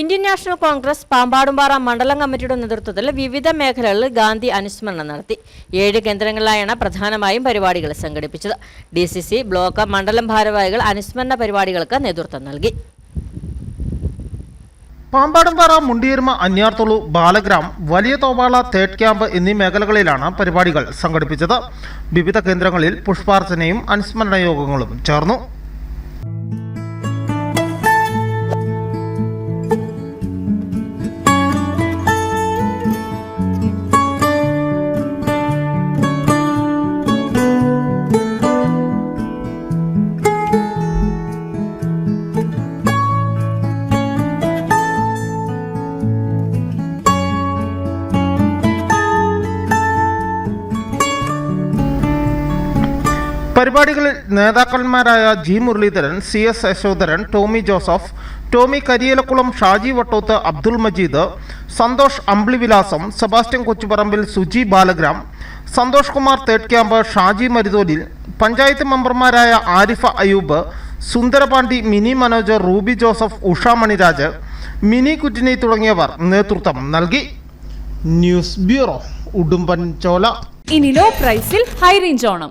Indian national Congress Pampadumpara മണ്ഡലം കമ്മിറ്റിയുടെ നേതൃത്വത്തിൽ വിവിധ മേഖലകളിൽ ഗാന്ധി അനുസ്മരണം നടത്തി. ഏഴ് കേന്ദ്രങ്ങളിലായാണ് പ്രധാനമായും പരിപാടികൾ സംഘടിപ്പിച്ചത്. ഡി സി സി ബ്ലോക്ക് മണ്ഡലം ഭാരവാഹികൾ അനുസ്മരണ പരിപാടികൾക്ക് നേതൃത്വം നൽകി. പാമ്പാടുംപാറ മുണ്ടിയിരുമ അന്യാർത്തുളു ബാലഗ്രാം വലിയ തോവാള തേർഡ് ക്യാമ്പ് എന്നീ മേഖലകളിലാണ് പരിപാടികൾ സംഘടിപ്പിച്ചത്. വിവിധ കേന്ദ്രങ്ങളിൽ പുഷ്പാർച്ചനയും അനുസ്മരണ യോഗങ്ങളും ചേർന്നു. പരിപാടികളിൽ നേതാക്കന്മാരായ G Muraleedharan C S Yashodharan Tomy Joseph Tomy Kariyalakkulam Shaji Vattoth Abdul Majeed Santhosh Ambilivilasam Sebastian Kochuparambil Suji Balagram Santhosh Kumar Third Camp Shaji Marutholil panchayat മെമ്പർമാരായ ആരിഫ അയൂബ് സുന്ദരപാണ്ഡി മിനി മനോജ് റൂബി ജോസഫ് ഉഷ മണിരാജ് മിനി കുറ്റിനി തുടങ്ങിയവർ നേതൃത്വം നൽകി. ന്യൂസ് ബ്യൂറോ ഉടുമ്പൻ ചോല ഇനി ലോ പ്രൈസിൽ high range Onam.